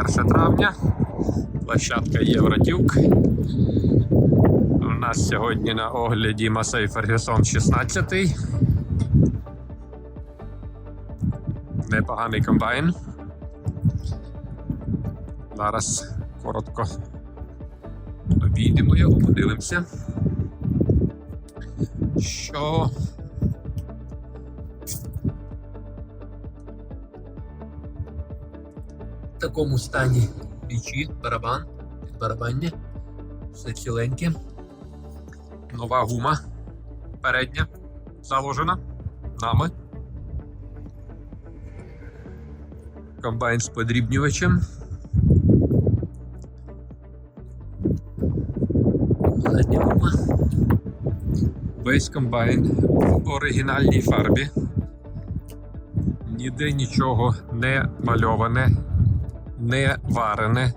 1 травня, площадка Євродюк. У нас сьогодні на огляді Масей Фергюсон 16. Непоганий комбайн. Зараз коротко обійдемо його, подивимося. Що в такому стані печі, барабан, барабання, все ціленьке. Нова гума передня заложена нами. Комбайн з подрібнювачем. Задня гума. Весь комбайн в оригінальній фарбі. Ніде нічого не мальоване, не варене.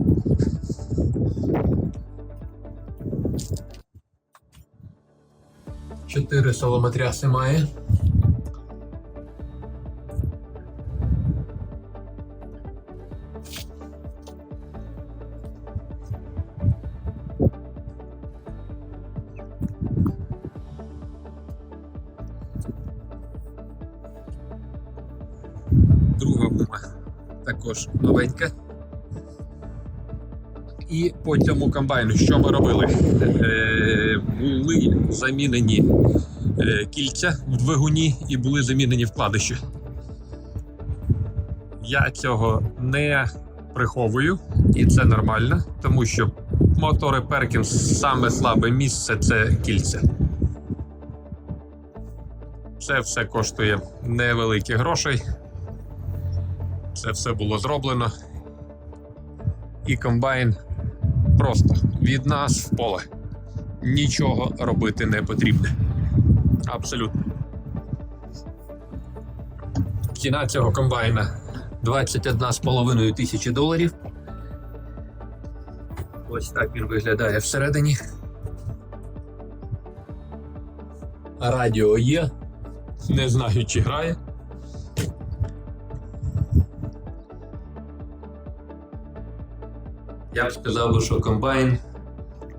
Чотири соломотряси має. Друга гума також новенька. І по цьому комбайну, що ми робили? Е, були замінені е, кільця в двигуні і були замінені вкладиші. Я цього не приховую, і це нормально, тому що мотори Perkins саме слабе місце це кільця. Це все коштує невеликі грошей. Це все було зроблено. І комбайн просто від нас в поле. Нічого робити не потрібно. Абсолютно. Ціна цього комбайна 21,5 тисячі доларів. Ось так він виглядає всередині. Радіо є. Не знаю, чи грає. Я б сказав, би, що комбайн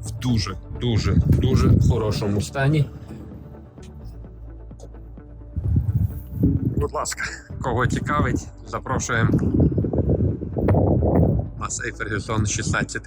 в дуже, дуже, дуже хорошому стані. Будь ласка, кого цікавить, запрошуємо на Сейфер Фергюсон 16.